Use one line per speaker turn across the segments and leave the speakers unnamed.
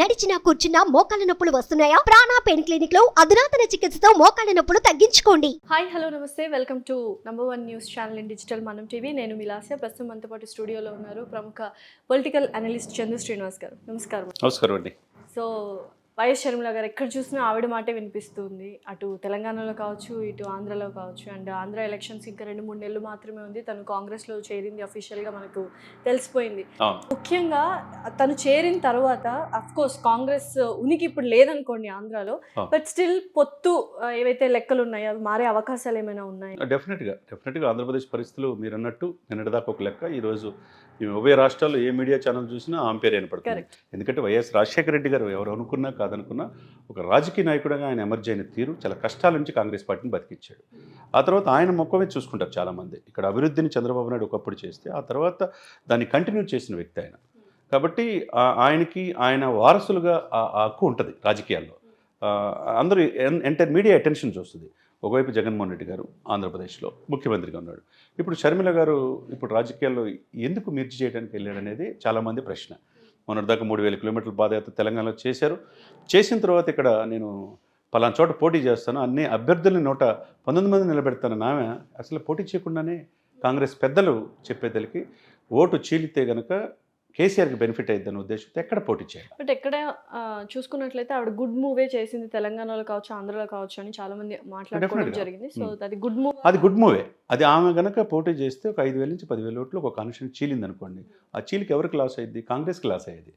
నడిచినా కూర్చున్నా మోకాళ్ళ నొప్పులు వస్తున్నాయా? ప్రాణా పెయిన్ క్లినిక్లో అధునాతన చికిత్సతో మోకాళ్ళ నొప్పులు తగ్గించుకోండి.
Hi hello namaste. Welcome to number one news channel in digital మనం టీవీ. నేను మిలాస్య ప్రస్తుతం మనతో పాటు స్టూడియోలో ఉన్నారు ప్రముఖ పొలిటికల్ అనలిస్ట్ చందు శ్రీనివాస్ గారు. నమస్కారం.
నమస్కారం అండి.
సో వైఎస్ షర్మిల గారు ఎక్కడ చూసినా ఆవిడ మాటే వినిపిస్తుంది. అటు తెలంగాణలో కావచ్చు ఇటు ఆంధ్రలో కావచ్చు. అండ్ ఆంధ్ర ఎలక్షన్స్ ఇంకా రెండు మూడు నెలలు మాత్రమే ఉంది. తను కాంగ్రెస్లో చేరింది అఫీషియల్గా మనకు తెలిసిపోయింది. ముఖ్యంగా తను చేరిన తర్వాత అఫ్ కోర్స్ కాంగ్రెస్ ఉనికి ఇప్పుడు లేదనుకోండి ఆంధ్రాలో. బట్ స్టిల్ పొత్తు ఏవైతే లెక్కలు ఉన్నాయో అవి మారే అవకాశాలు ఏమైనా ఉన్నాయి?
డెఫినెట్గా డెఫినెట్గా ఆంధ్రప్రదేశ్ పరిస్థితులు మీరు అన్నట్టు నిన్నటిదాకా ఒక లెక్క. ఈరోజు ఉభయ రాష్ట్రాల్లో ఏ మీడియా ఛానల్ చూసినా ఆమె పేరు వినపడుతుంది. ఎందుకంటే వైఎస్ రాజశేఖర రెడ్డి గారు ఎవరు అనుకున్నా కాదనుకున్నా ఒక రాజకీయ నాయకుడిగా ఆయన ఎమర్జీ అయిన తీరు చాలా కష్టాల నుంచి కాంగ్రెస్ పార్టీని బతికించాడు ఆ తర్వాత ఆయన మొక్కమే చూసుకుంటారు చాలామంది. ఇక్కడ అభివృద్ధిని చంద్రబాబు నాయుడు ఒకప్పుడు చేస్తే ఆ తర్వాత దాన్ని కంటిన్యూ చేసిన వ్యక్తి ఆయన. కాబట్టి ఆయనకి ఆయన వారసులుగా ఆ హక్కు ఉంటుంది రాజకీయాల్లో. అందరూ ఎంటైర్ మీడియా అటెన్షన్ చూస్తుంది. ఒకవైపు జగన్మోహన్ రెడ్డి గారు ఆంధ్రప్రదేశ్లో ముఖ్యమంత్రిగా ఉన్నాడు. ఇప్పుడు షర్మిల గారు ఇప్పుడు రాజకీయాల్లో ఎందుకు మిర్చి చేయడానికి వెళ్ళాడు అనేది చాలామంది ప్రశ్న. మొన్నటిదాకా మూడు వేల కిలోమీటర్ల పాదయాత్ర తెలంగాణలో చేశారు. చేసిన తర్వాత ఇక్కడ నేను పలానా చోట పోటీ చేస్తాను. అన్ని అభ్యర్థుల్ని నోట పంతొమ్మిది మంది నిలబెడతాను ఆమె అసలు పోటీ చేయకుండానే కాంగ్రెస్ పెద్దలు చెప్పేదలికి ఓటు చీలితే గనక కేసీఆర్కి బెనిఫిట్ అయ్యిద్దన్న ఉద్దేశంతో ఎక్కడ పోటీ చేయాలి?
బట్ ఎక్కడ చూసుకున్నట్లయితే ఆవిడ గుడ్ మూవే చేసింది తెలంగాణలో కావచ్చు ఆంధ్రలో కావచ్చు అని చాలా మంది మాట్లాడుకోవడం. జరిగింది. So
Hmm.
అది గుడ్ మూవ్
అది గుడ్ మూవే. అది ఆమె గనక పోటీ చేస్తే ఒక ఐదు వేల నుంచి పదివేల ఓట్లు ఒక కాన్స్టిట్యూషన్ చీలింది అనుకోండి ఆ చీలికి ఎవరికి లాస్ అయ్యింది కాంగ్రెస్కి లాస్ అయ్యేది.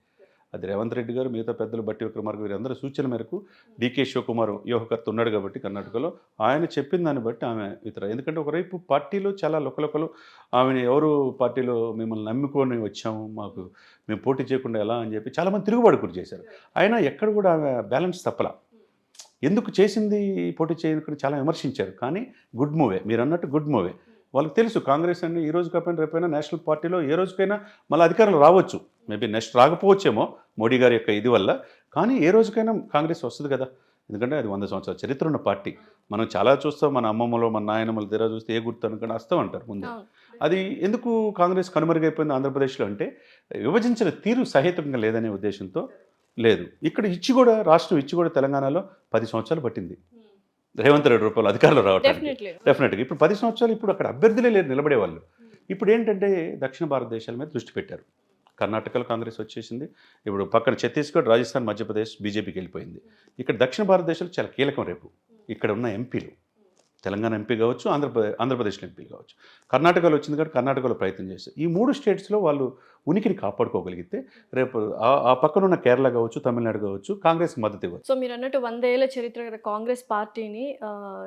అది రేవంత్ రెడ్డి గారు మిగతా పెద్దలు బట్టి విక్రమార్క వీరందరూ సూచన మేరకు డీకే శివకుమార్ యోహకర్త ఉన్నాడు కాబట్టి కర్ణాటకలో. ఆయన చెప్పిన దాన్ని బట్టి ఆమె ఇతర. ఎందుకంటే ఒకవైపు పార్టీలో చాలా లొకలొకలు ఆమెను ఎవరు పార్టీలో మిమ్మల్ని నమ్ముకొని వచ్చాము మాకు మేము పోటీ చేయకుండా ఎలా అని చెప్పి చాలామంది తిరుగుబాటు గురి చేశారు. అయినా ఎక్కడ కూడా ఆమె బ్యాలెన్స్ తప్పలా. ఎందుకు చేసింది పోటీ చేయకుండా చాలా విమర్శించారు. కానీ గుడ్ మూవే మీరు అన్నట్టు గుడ్ మూవే. వాళ్ళకి తెలుసు కాంగ్రెస్ అండి ఈ రోజు కాకపోయినా రేపైనా నేషనల్ పార్టీలో ఏ రోజుకైనా మళ్ళీ అధికారంలో రావచ్చు. మేబీ నెక్స్ట్ రాకపోవచ్చేమో మోడీ గారి యొక్క ఇది వల్ల. కానీ ఏ రోజుకైనా కాంగ్రెస్ వస్తుంది కదా. ఎందుకంటే అది వంద సంవత్సరాల చరిత్ర ఉన్న పార్టీ. మనం చాలా చూస్తాం మన అమ్మమ్మలో మన నాయనమ్మల దగ్గర చూస్తే ఏ గుర్తు అనుకుని వస్తాం అంటారు ముందు. అది ఎందుకు కాంగ్రెస్ కనుమరుగైపోయింది ఆంధ్రప్రదేశ్లో అంటే విభజించిన తీరు సహేతుకంగా లేదనే ఉద్దేశంతో లేదు. ఇక్కడ ఇచ్చి కూడా రాష్ట్రం ఇచ్చి కూడా తెలంగాణలో పది సంవత్సరాలు పట్టింది. రేవంత్ రెడ్డి రూపాయలు అధికారంలో రావడానికి
డెఫినెట్లీ
డెఫినెట్గా ఇప్పుడు పది సంవత్సరాలు ఇప్పుడు అక్కడ అభ్యర్థులే లేరు నిలబడేవాళ్ళు. ఇప్పుడు ఏంటంటే దక్షిణ భారతదేశాల మీద దృష్టి పెట్టారు. కర్ణాటకలో కాంగ్రెస్ వచ్చేసింది. ఇప్పుడు పక్కన ఛత్తీస్గఢ్ రాజస్థాన్ మధ్యప్రదేశ్ బీజేపీకి వెళ్ళిపోయింది. ఇక్కడ దక్షిణ భారతదేశంలో చాలా కీలకం రేపు. ఇక్కడ ఉన్న ఎంపీలు. తెలంగాణ ఎంపీ కావచ్చు ఆంధ్రప్రదేశ్ ఆంధ్రప్రదేశ్లో ఎంపీలు కావచ్చు. కర్ణాటకలో వచ్చింది కాబట్టి కర్ణాటకలో ప్రయత్నం చేస్తారు ఈ మూడు స్టేట్స్లో వాళ్ళు ఉనికిని కాపాడుకోగలిగితే రేపు ఆ- పక్కన ఉన్న కేరళ కావచ్చు తమిళనాడు కావచ్చు కాంగ్రెస్కి మద్దతు ఇవ్వచ్చు
సో మీరు అన్నట్టు వందేళ్ళ చరిత్ర కాంగ్రెస్ పార్టీని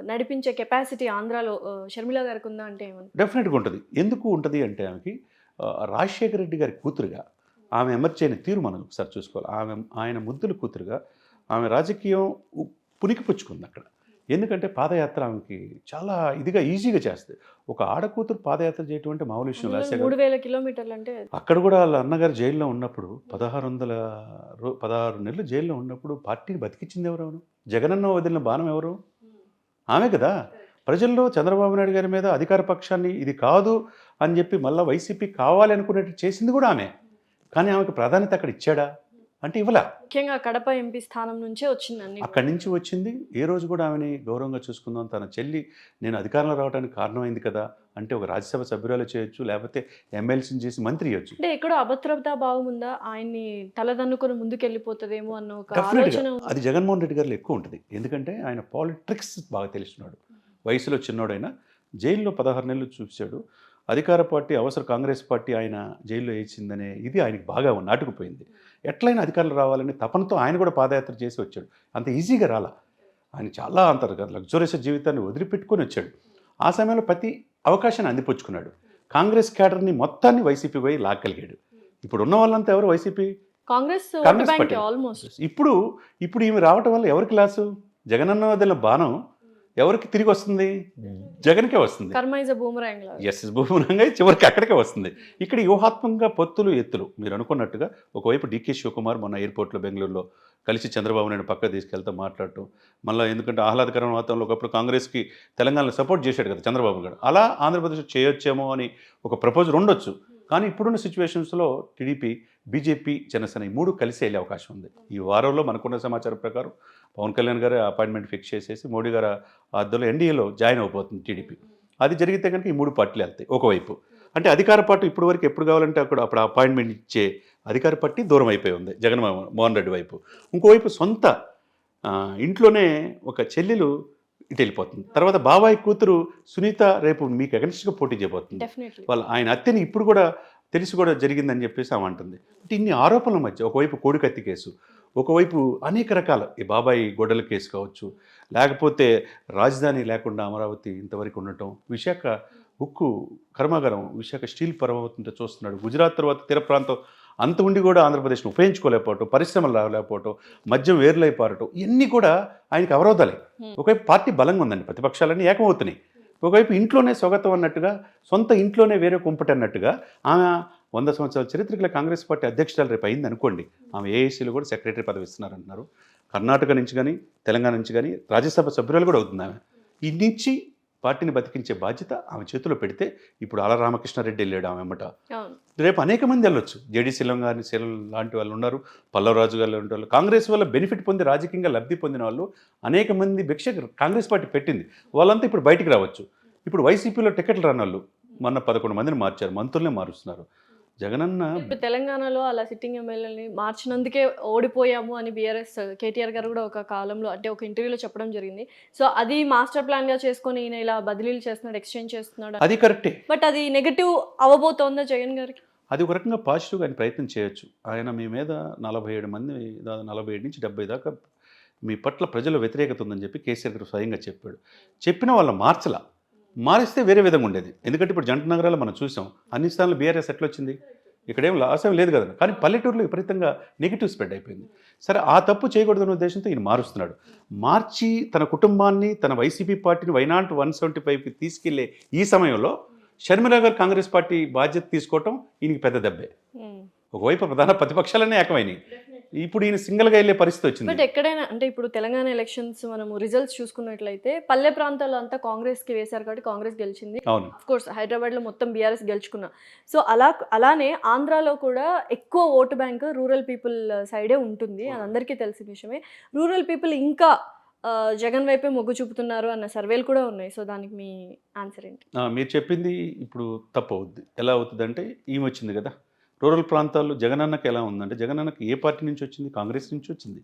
నడిపించే కెపాసిటీ ఆంధ్రాలో షర్మిల గారికి ఉందా అంటే
డెఫినెట్గా ఉంటుంది. ఎందుకు ఉంటుంది అంటే ఆమెకి రాజశేఖర రెడ్డి గారి కూతురుగా ఆమె ఎమర్చి అయిన తీరు మనం ఒకసారి చూసుకోవాలి. ఆమె ఆయన ముద్దుల కూతురుగా ఆమె రాజకీయం పుణికిపుచ్చుకుంది అక్కడ. ఎందుకంటే పాదయాత్ర ఆమెకి చాలా ఇదిగా ఈజీగా చేస్తుంది. ఒక ఆడకూతురు పాదయాత్ర చేయటం అంటే మామూలు విషయం
మూడు వేల కిలోమీటర్లు అంటే
అక్కడ కూడా వాళ్ళ అన్నగారు జైల్లో ఉన్నప్పుడు పదహారు వందల పదహారు నెలలు జైల్లో ఉన్నప్పుడు పార్టీని బతికించింది ఎవరు జగనన్న వదిలిన బాణం ఎవరు? ఆమె కదా. ప్రజల్లో చంద్రబాబు నాయుడు గారి మీద అధికార పక్షాన్ని ఇది కాదు అని చెప్పి మళ్ళీ వైసీపీ కావాలి అనుకునేట్టు చేసింది కూడా ఆమె. కానీ ఆమెకు ప్రాధాన్యత అక్కడ ఇచ్చాడా? అంటే ఇవ్వలా?
ముఖ్యంగా కడప ఎంపీ స్థానం నుంచే వచ్చింది అన్ని.
అక్కడి నుంచి వచ్చింది. ఏ రోజు కూడా ఆమెని గౌరవంగా చూసుకుందాం. తన చెల్లి నేను అధికారంలో రావడానికి కారణమైంది కదా అంటే ఒక రాజ్యసభ సభ్యురాలు చేయొచ్చు లేకపోతే ఎమ్మెల్సీని చేసి మంత్రి చేయొచ్చు
అంటే ఎక్కడో అభద్రతా భావం ఉందా? ఆయన్ని తలదన్నుకొని ముందుకెళ్ళిపోతుందేమో అన్న ఒక ఆలోచన.
అది జగన్మోహన్ రెడ్డి గారిలో ఎక్కువ ఉంటుంది. ఎందుకంటే ఆయన పాలిటిక్స్ బాగా తెలుస్తున్నాడు వయసులో చిన్నోడైనా జైల్లో పదహారు నెలలు చూశాడు. అధికార పార్టీ అవసర కాంగ్రెస్ పార్టీ ఆయన జైల్లో వేసిందనే ఇది ఆయనకి బాగా నాటుకుపోయింది. ఎట్లయినా అధికారులు రావాలని తపనతో ఆయన కూడా పాదయాత్ర చేసి వచ్చాడు. అంత ఈజీగా రాలా. ఆయన చాలా అంత లగ్జరియస్ జీవితాన్ని వదిలిపెట్టుకొని వచ్చాడు. ఆ సమయంలో ప్రతి అవకాశాన్ని అందిపుచ్చుకున్నాడు. కాంగ్రెస్ క్యాడర్ని మొత్తాన్ని వైసీపీ పోయి లాక్కలిగాడు. ఇప్పుడు ఉన్న వాళ్ళంతా ఎవరు YCP?
Congress
Congress party.
Almost.
ఇప్పుడు ఇప్పుడు ఈమె రావటం వల్ల ఎవరికి లాసు జగనన్న వదిలిన బాణం ఎవరికి తిరిగి వస్తుంది? జగన్కే వస్తుంది.
లాగా.
ఎస్ భూమునంగా చివరికి అక్కడికే వస్తుంది. ఇక్కడ వ్యూహాత్మకంగా పొత్తులు ఎత్తులు. మీరు అనుకున్నట్టుగా ఒకవైపు డీకే శివకుమార్ మొన్న ఎయిర్పోర్ట్లో బెంగళూరులో కలిసి చంద్రబాబు నాయుడు పక్క తీసుకెళ్తే మాట్లాడటం మళ్ళీ ఎందుకంటే ఆహ్లాదకరమైన వాతావరణంలో ఒకప్పుడు కాంగ్రెస్కి తెలంగాణలో సపోర్ట్ చేశాడు కదా చంద్రబాబు గారు. అలా ఆంధ్రప్రదేశ్ చేయొచ్చేమో అని ఒక ప్రపోజల్ ఉండొచ్చు. కానీ ఇప్పుడున్న సిచ్యువేషన్స్లో టీడీపీ బీజేపీ జనసేన ఈ మూడు కలిసి వెళ్ళే అవకాశం ఉంది. ఈ వారంలో మనకున్న సమాచారం ప్రకారం పవన్ కళ్యాణ్ గారు అపాయింట్మెంట్ ఫిక్స్ చేసేసి మోడీ గారు అద్దలో ఎన్డీఏలో జాయిన్ అయిపోతుంది టీడీపీ. అది జరిగితే కనుక ఈ మూడు పార్టీలు వెళ్తాయి ఒకవైపు. అంటే అధికార పార్టీ ఇప్పుడు వరకు ఎప్పుడు కావాలంటే అక్కడ అప్పుడు అపాయింట్మెంట్ ఇచ్చే అధికార పార్టీ దూరం అయిపోయి ఉంది జగన్ మోహన్ రెడ్డి వైపు. ఇంకోవైపు సొంత ఇంట్లోనే ఒక చెల్లెలు ఇటు వెళ్ళిపోతుంది. తర్వాత బాబాయ్ కూతురు సునీత రేపు మీకు అగనిస్ట్గా పోటీ చేయబోతుంది. వాళ్ళ ఆయన అత్తని ఇప్పుడు కూడా తెలిసి కూడా జరిగిందని చెప్పేసి ఆమె అంటుంది. అంటే ఇన్ని ఆరోపణల మధ్య ఒకవైపు కోడికత్తి కేసు ఒకవైపు అనేక రకాల ఈ బాబాయి గొడ్డల కేసు కావచ్చు లేకపోతే రాజధాని లేకుండా అమరావతి ఇంతవరకు ఉండటం విశాఖ ఉక్కు కర్మాగారం విశాఖ స్టీల్ పరమవుతుంటే చూస్తున్నాడు. గుజరాత్ తర్వాత తీర ప్రాంతం అంత ఉండి కూడా ఆంధ్రప్రదేశ్ను ఉపయోగించుకోలేకపోవటం పరిశ్రమలు రాలేకపోవటం మద్యం వేర్లైపారటం ఇవన్నీ కూడా ఆయనకి అవరోధాలే. ఒకవైపు పార్టీ బలంగా ఉందండి ప్రతిపక్షాలన్నీ ఏకమవుతున్నాయి. ఒకవైపు ఇంట్లోనే స్వాగతం అన్నట్టుగా సొంత ఇంట్లోనే వేరే కుంపటి అన్నట్టుగా వంద సంవత్సరాల చరిత్ర గల కాంగ్రెస్ పార్టీ అధ్యక్షురాలు రేపు అయింది అనుకోండి. ఆమె ఏఐసీలో కూడా సెక్రటరీ పదవి ఇస్తున్నారంటున్నారు కర్ణాటక నుంచి కానీ తెలంగాణ నుంచి కానీ రాజ్యసభ సభ్యురాలు కూడా అవుతుంది ఆమె. ఈ నుంచి పార్టీని బతికించే బాధ్యత ఆమె చేతిలో పెడితే ఇప్పుడు ఆల రామకృష్ణారెడ్డి వెళ్ళాడు ఆమె అమ్మట. రేపు అనేక మంది వెళ్ళొచ్చు. జేడీ శీలం గారిని శీలం లాంటి వాళ్ళు ఉన్నారు. పల్లవరాజు గారు లాంటి వాళ్ళు. కాంగ్రెస్ వల్ల బెనిఫిట్ పొంది రాజకీయంగా లబ్ధి పొందిన వాళ్ళు అనేక మంది భిక్ష కాంగ్రెస్ పార్టీ పెట్టింది. వాళ్ళంతా ఇప్పుడు బయటికి రావచ్చు. ఇప్పుడు వైసీపీలో టికెట్లు రాని వాళ్ళు మొన్న పదకొండు మందిని మార్చారు. మంత్రులనే మారుస్తున్నారు. జగనన్న
ఇప్పుడు తెలంగాణలో అలా సిట్టింగ్ ఎమ్మెల్యేని మార్చినందుకే ఓడిపోయాము అని బీఆర్ఎస్ కేటీఆర్ గారు కూడా ఒక కాలంలో అంటే ఒక ఇంటర్వ్యూలో చెప్పడం జరిగింది. సో అది మాస్టర్ ప్లాన్గా చేసుకొని ఈయన ఇలా బదిలీలు చేస్తున్నాడు ఎక్స్చేంజ్ చేస్తున్నాడు
అది కరెక్టే
బట్ అది నెగటివ్ అవ్వబోతోందా జగన్ గారికి?
అది ఒక రకంగా పాజిటివ్గా ఆయన ప్రయత్నం చేయొచ్చు. ఆయన మీ మీద నలభై ఏడు మంది దాదాపు నలభై ఏడు నుంచి డెబ్బై దాకా మీ పట్ల ప్రజల వ్యతిరేకత ఉందని చెప్పి కేసీఆర్ గారు స్వయంగా చెప్పాడు. చెప్పిన వాళ్ళ మార్చలా. మారిస్తే వేరే విధంగా ఉండేది. ఎందుకంటే ఇప్పుడు జంట నగరాలు మనం చూసాం అన్ని స్థానాలు బీఆర్ఎస్ ఎట్లా వచ్చింది ఇక్కడేం లాసం లేదు కదా కానీ పల్లెటూరులో విపరీతంగా నెగిటివ్ స్ప్రెడ్ అయిపోయింది. సరే ఆ తప్పు చేయకూడదన్న ఉద్దేశంతో ఈయన మారుస్తున్నాడు. మార్చి తన కుటుంబాన్ని తన వైసీపీ పార్టీని వైనాట్ వన్ సెవెంటీ ఫైవ్కి తీసుకెళ్ళే ఈ సమయంలో షర్మిల గారు కాంగ్రెస్ పార్టీ బాధ్యత తీసుకోవటం ఈయనకి పెద్ద దెబ్బే. ఒకవైపు ప్రధాన ప్రతిపక్షాలనే ఏకమైనవి. ఇప్పుడు ఈయన సింగిల్గా వెళ్ళే పరిస్థితి వచ్చింది.
బట్ ఎక్కడైనా అంటే ఇప్పుడు తెలంగాణ ఎలక్షన్స్ మనము రిజల్ట్స్ చూసుకున్నట్లయితే పల్లె ప్రాంతాల్లో అంతా కాంగ్రెస్కి వేశారు కాబట్టి కాంగ్రెస్ గెలిచింది.
అవును.
కోర్స్ హైదరాబాద్లో మొత్తం బీఆర్ఎస్ గెలుచుకున్నా. సో అలా అలానే ఆంధ్రాలో కూడా ఎక్కువ ఓటు బ్యాంక్ రూరల్ పీపుల్ సైడే ఉంటుంది. అది అందరికీ తెలిసిన విషయమే. రూరల్ పీపుల్ ఇంకా జగన్ వైపే మొగ్గు చూపుతున్నారు అన్న సర్వేలు కూడా ఉన్నాయి. సో దానికి మీ ఆన్సర్ ఏంటి?
మీరు చెప్పింది ఇప్పుడు తప్పు అవుద్ది. ఎలా అవుతుంది అంటే ఈమె వచ్చింది కదా? రూరల్ ప్రాంతాల్లో జగనన్నకి ఎలా ఉందంటే జగనన్నకి ఏ పార్టీ నుంచి వచ్చింది? కాంగ్రెస్ నుంచి వచ్చింది.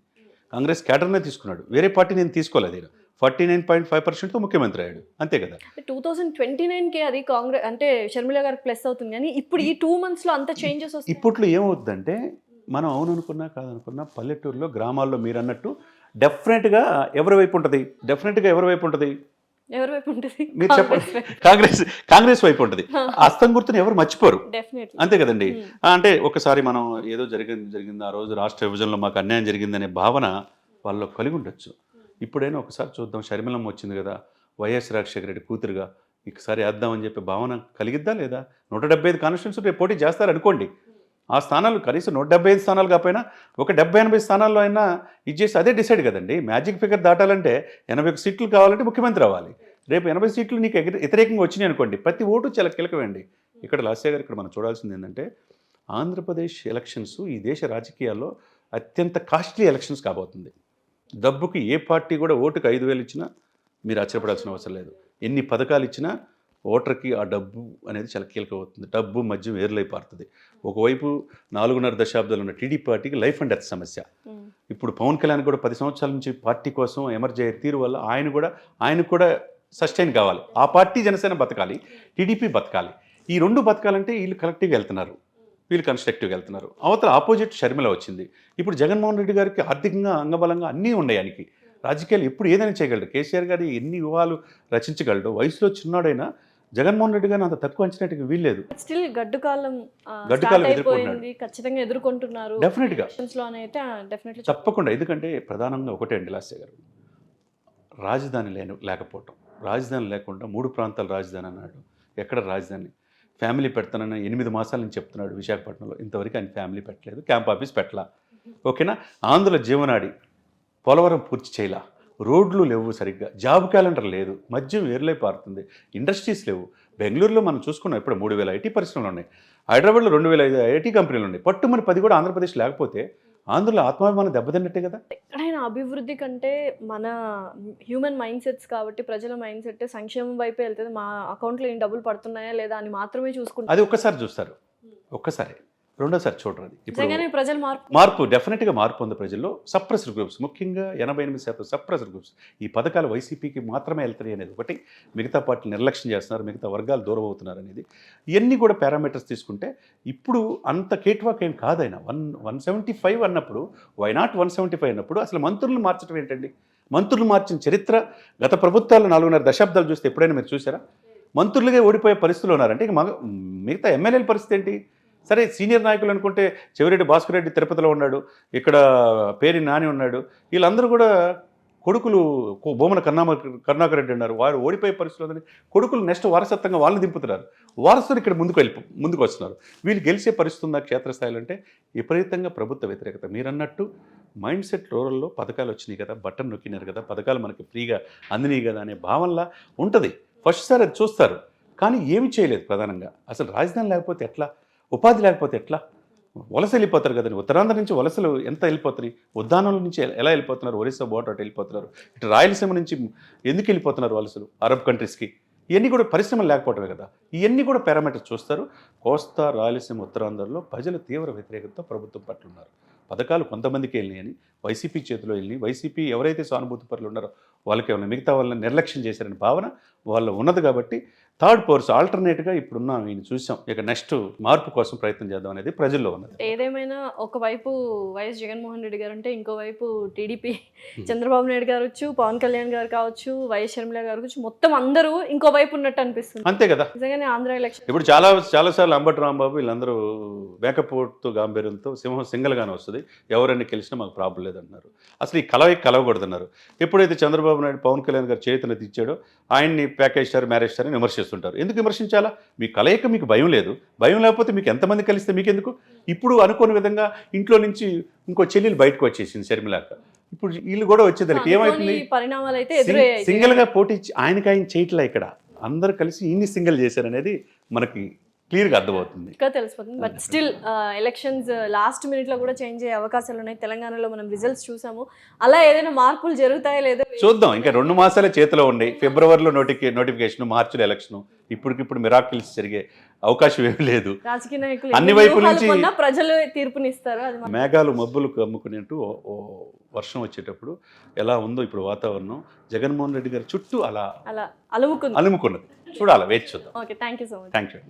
కాంగ్రెస్ క్యాడర్నే తీసుకున్నాడు. వేరే పార్టీ నేను తీసుకోలేదు ఫార్టీ నైన్ పాయింట్ ఫైవ్ పర్సెంట్తో ముఖ్యమంత్రి అయ్యాడు. అంతే కదా.
టూ థౌసండ్ ట్వంటీ నైన్కి అది కాంగ్రెస్ అంటే షర్మిల గారికి ప్లస్ అవుతుంది కానీ ఇప్పుడు ఈ టూ మంత్స్లో అంత చేంజెస్ వస్తాయి?
ఇప్పట్లో ఏమవుతుందంటే మనం అవును అనుకున్నా కాదనుకున్నా పల్లెటూరులో గ్రామాల్లో మీరు అన్నట్టు డెఫినెట్గా ఎవరి వైపు ఉంటుంది? డెఫినెట్గా ఎవరి వైపు ఉంటుంది?
ఎవరి వైపు ఉంటుంది?
మీరు చెప్పండి కాంగ్రెస్ కాంగ్రెస్ వైపు ఉంటుంది. అస్తం గుర్తుని ఎవరు మర్చిపోరు. అంతే కదండి. ఆ, అంటే ఒకసారి మనం ఏదో జరిగింది జరిగింది ఆ రోజు రాష్ట్ర విభజనలో మాకు అన్యాయం జరిగిందనే భావన వాళ్ళలో కలిగి ఉండొచ్చు. ఇప్పుడైనా ఒకసారి చూద్దాం. షర్మిలమ్మ వచ్చింది కదా. వైఎస్ రాజశేఖర రెడ్డి కూతురుగా. ఒకసారి వేద్దామని చెప్పి భావన కలిగిద్దా లేదా? నూట డెబ్బై ఐదు కాన్స్టిట్యూన్స్ రేపు పోటీ చేస్తారు అనుకోండి ఆ స్థానాలు కనీసం నూట డెబ్బై ఐదు స్థానాలు కాకపోయినా ఒక డెబ్బై ఎనభై స్థానాల్లో అయినా ఇచ్చేసి అదే డిసైడ్ కదండి. మ్యాజిక్ ఫిగర్ దాటాలంటే ఎనభై ఒక సీట్లు కావాలంటే ముఖ్యమంత్రి అవ్వాలి రేపు ఎనభై సీట్లు నీకు వ్యతిరేకంగా వచ్చినాయి అనుకోండి ప్రతి ఓటు చాలా కీలకమండి. ఇక్కడ లాస్య గారు ఇక్కడ మనం చూడాల్సింది ఏంటంటే ఆంధ్రప్రదేశ్ ఎలక్షన్స్ ఈ దేశ రాజకీయాల్లో అత్యంత కాస్ట్లీ ఎలక్షన్స్ కాబోతుంది. డబ్బుకి ఏ పార్టీ కూడా ఓటుకు ఐదు వేలు ఇచ్చినా మీరు ఆశ్చర్యపడాల్సిన అవసరం లేదు. ఎన్ని పథకాలు ఇచ్చినా ఓటర్కి ఆ డబ్బు అనేది చాలా కీలకం అవుతుంది డబ్బు మధ్య వేరులై పారుతుంది. ఒకవైపు నాలుగున్నర దశాబ్దాలు ఉన్న టీడీ పార్టీకి లైఫ్ అండ్ డెత్ సమస్య. ఇప్పుడు పవన్ కళ్యాణ్ కూడా పది సంవత్సరాల నుంచి పార్టీ కోసం ఎమర్జీ అయ్యే తీరు వల్ల ఆయన కూడా ఆయనకు కూడా సస్టైన్ కావాలి. ఆ పార్టీ జనసేన బతకాలి టీడీపీ బతకాలి. ఈ రెండు బతకాలంటే వీళ్ళు కలెక్టివ్గా వెళ్తున్నారు. వీళ్ళు కన్స్ట్రక్టివ్గా వెళ్తున్నారు. అవతల ఆపోజిట్ షర్మిల వచ్చింది. ఇప్పుడు జగన్మోహన్ రెడ్డి గారికి ఆర్థికంగా అంగబలంగా అన్నీ ఉన్నాయి ఆయనకి. రాజకీయాలు ఎప్పుడు ఏదైనా చేయగలడు. కేసీఆర్ గారి ఎన్ని వ్యూహాలు రచించగలడు వయసులో చిన్నవాడైనా జగన్మోహన్ రెడ్డి గారిని అంత తక్కువ అంచనాటికి వీల్లేదు.
స్టిల్ గడ్డు కాలం
గడ్డు కాలం
అయిపోయింది ఖచ్చితంగా ఎదుర్కొంటున్నారు. అయితే డెఫినెట్లీ
తప్పకుండా. ఎందుకంటే ప్రధానంగా ఒకటే అండి లాస్య గారు రాజధాని లేని లేకపోవటం. రాజధాని లేకుండా మూడు ప్రాంతాల రాజధాని అన్నాడు. ఎక్కడ రాజధాని? ఫ్యామిలీ పెడతానని ఎనిమిది మాసాల నుంచి చెప్తున్నాడు విశాఖపట్నంలో. ఇంతవరకు ఆయన ఫ్యామిలీ పెట్టలేదు క్యాంప్ ఆఫీస్ పెట్టలా. ఓకేనా? ఆంధ్రుల జీవనాడి పోలవరం పూర్తి చేయలా. రోడ్లు లేవు సరిగ్గా జాబ్ క్యాలెండర్ లేదు మద్యం ఏర్లై పారుతుంది ఇండస్ట్రీస్ లేవు. బెంగళూరులో మనం చూసుకున్నాం ఇప్పుడు మూడు వేల ఐటీ పరిశ్రమలు ఉన్నాయి హైదరాబాద్లో రెండు వేల ఐదు ఐటీ కంపెనీలు ఉన్నాయి పట్టుమని పది కూడా ఆంధ్రప్రదేశ్ లేకపోతే ఆంధ్రలో ఆత్మాభిమానం దెబ్బతిన్నట్టే కదా?
ఎక్కడైనా అభివృద్ధి కంటే మన హ్యూమన్ మైండ్ సెట్స్ కాబట్టి ప్రజల మైండ్ సెట్ సంక్షేమం వైపే వెళ్తుంది. మా అకౌంట్లో ఏం డబ్బులు పడుతున్నాయా లేదా అని మాత్రమే చూసుకుంటారు
అది ఒక్కసారి చూస్తారు. ఒక్కసారి. రెండోసారి చూడరు అది ఇప్పుడు
నిజంగానే ప్రజలు మార్పు?
మార్పు డెఫినెట్గా మార్పు ఉంది ప్రజల్లో. సప్రెసర్ గ్రూప్స్ ముఖ్యంగా ఎనభై ఎనిమిది శాతం సప్రెసర్ గ్రూప్స్. ఈ పథకాలు వైసీపీకి మాత్రమే వెళ్తాయి అనేది ఒకటి. మిగతా పార్టీలు నిర్లక్ష్యం చేస్తున్నారు మిగతా వర్గాలు దూరం అవుతున్నారు అనేది. ఇవన్నీ కూడా పారామీటర్స్ తీసుకుంటే ఇప్పుడు అంత కేట్వాక్ ఏం కాదైనా. వన్ వన్ సెవెంటీ ఫైవ్ అన్నప్పుడు why not one seventy five అన్నప్పుడు అసలు మంత్రులను మార్చడం ఏంటండి? మంత్రులు మార్చిన చరిత్ర గత ప్రభుత్వాలు నాలుగున్నర దశాబ్దాలు చూస్తే ఎప్పుడైనా మీరు చూసారా మంత్రులుగా ఓడిపోయే పరిస్థితులు ఉన్నారంటే ఇక మగ మిగతా ఎమ్మెల్యేల పరిస్థితి ఏంటి? సరే సీనియర్ నాయకులు అనుకుంటే చెవిరెడ్డి భాస్కర్ రెడ్డి తిరుపతిలో ఉన్నాడు ఇక్కడ పేరి నాని ఉన్నాడు వీళ్ళందరూ కూడా కొడుకులు భూమన బొమ్మన కర్ణామ కరుణాకర్ రెడ్డి ఉన్నారు. వారు ఓడిపోయే పరిస్థితులు ఉందని కొడుకులు నెక్స్ట్ వారసత్వంగా వాళ్ళని దింపుతున్నారు. వారసులు ఇక్కడ ముందుకు వెళ్ళి ముందుకు వస్తున్నారు. వీళ్ళు గెలిచే పరిస్థితి ఉందా క్షేత్రస్థాయిలో అంటే విపరీతంగా ప్రభుత్వ వ్యతిరేకత. మీరన్నట్టు మైండ్ సెట్ రూరల్లో పథకాలు వచ్చినాయి కదా బటన్ నొక్కినారు కదా పథకాలు మనకి ఫ్రీగా అందినాయి కదా అనే భావనలా ఉంటుంది. ఫస్ట్ సార్ అది చూస్తారు. కానీ ఏమి చేయలేదు ప్రధానంగా. అసలు రాజధాని లేకపోతే ఎట్లా? ఉపాధి లేకపోతే ఎట్లా? వలస వెళ్ళిపోతారు కదండి. ఉత్తరాంధ్ర నుంచి వలసలు ఎంత వెళ్ళిపోతున్నాయి? ఉద్దానంల నుంచి ఎలా వెళ్ళిపోతున్నారు? ఒరిస్సా బోర్డర్ అటు వెళ్ళిపోతున్నారు. ఇటు రాయలసీమ నుంచి ఎందుకు వెళ్ళిపోతున్నారు వలసలు? అరబ్ కంట్రీస్కి ఇవన్నీ కూడా పరిశ్రమలు లేకపోవటమే కదా. ఇవన్నీ కూడా పారామీటర్స్ చూస్తారు. కోస్తా రాయలసీమ ఉత్తరాంధ్రలో ప్రజలు తీవ్ర వ్యతిరేకతతో ప్రభుత్వం పట్ల ఉన్నారు. పథకాలు కొంతమందికి వెళ్ళినాయని వైసీపీ చేతిలో వెళ్ళినాయి. వైసీపీ ఎవరైతే సానుభూతి పరులు ఉన్నారో వాళ్ళకే ఉన్నాయి మిగతా వాళ్ళని నిర్లక్ష్యం చేశారని భావన వాళ్ళు ఉన్నది కాబట్టి థర్డ్ పర్స్ ఆల్టర్నేట్గా ఇప్పుడున్న ఈయన చూసాం. ఇక నెక్స్ట్ మార్పు కోసం ప్రయత్నం చేద్దాం అనేది ప్రజల్లో ఉన్నది.
ఏదేమైనా ఒకవైపు వైఎస్ జగన్మోహన్ రెడ్డి గారు అంటే ఇంకోవైపు టీడీపీ చంద్రబాబు నాయుడు గారు వచ్చు పవన్ కళ్యాణ్ గారు కావచ్చు వైఎస్ షర్మిల గారు కావచ్చు మొత్తం అందరూ ఇంకో వైపు ఉన్నట్టు అనిపిస్తుంది.
అంతే కదా.
నిజంగానే ఆంధ్ర ఎలక్షన్
ఇప్పుడు చాలా చాలాసార్లు అంబటి రాంబాబు వీళ్ళందరూ మేకపోటుతో గాంభీర్యంతో సింహం సింగల్గానే వస్తుంది. ఎవరైనా గెలిచినా మాకు ప్రాబ్లం లేదన్నారు. అసలు ఈ కలవ కలవకూడదన్నారు. ఎప్పుడైతే చంద్రబాబు నాయుడు పవన్ కళ్యాణ్ గారు చేతులు ఇచ్చాడో ఆయన్ని ప్యాకేజ్ స్టార్ మ్యారేజ్ స్టార్ అని విమర్శిస్తుంటారు ఎందుకు విమర్శించాలా? మీ కలయిక మీకు భయం లేదు. భయం లేకపోతే మీకు ఎంతమంది కలిస్తే మీకెందుకు? ఇప్పుడు అనుకోని విధంగా ఇంట్లో నుంచి ఇంకో చెల్లెలు బయటకు వచ్చేసింది షర్మిలాక. ఇప్పుడు వీళ్ళు కూడా వచ్చేదానికి సింగిల్గా పోటీ ఆయనకి ఆయన చేయట్లే ఇక్కడ. అందరు కలిసి ఈయన్ని సింగిల్ చేశారనేది మనకి క్లియర్గా అర్థమవుతుంది.
ఇంకా తెలిసిపోతుంది. బట్ స్టిల్ ఎలక్షన్స్ లాస్ట్ మినిట్లో కూడా చేంజ్ అయ్యే అవకాశాలు ఉన్నాయి. తెలంగాణలో మనం రిజల్ట్స్ చూసాము. అలా ఏదైనా మార్పులు జరుగుతాయో లేదో?
చూద్దాం. ఇంకా రెండు మాసాలే చేతిలో ఉన్నాయి. ఫిబ్రవరిలో నోటికి నోటిఫికేషన్ మార్చిలో ఎలక్షన్ ఇప్పటికిప్పుడు మిరాకిల్స్ జరిగే అవకాశం ఏమీ లేదు.
రాజకీయ నాయకులు
అన్ని వైపుల నుంచి-
ప్రజలు తీర్పునిస్తారు.
మేఘాలు మబ్బులు కమ్ముకునేట్టు వర్షం వచ్చేటప్పుడు ఎలా ఉందో ఇప్పుడు వాతావరణం జగన్మోహన్ రెడ్డి గారి చుట్టూ అలా
అలా అలుముకుంది.
అలుముకున్నది. చూడాలి వేచి చూద్దాం.
Okay thank you so much
thank you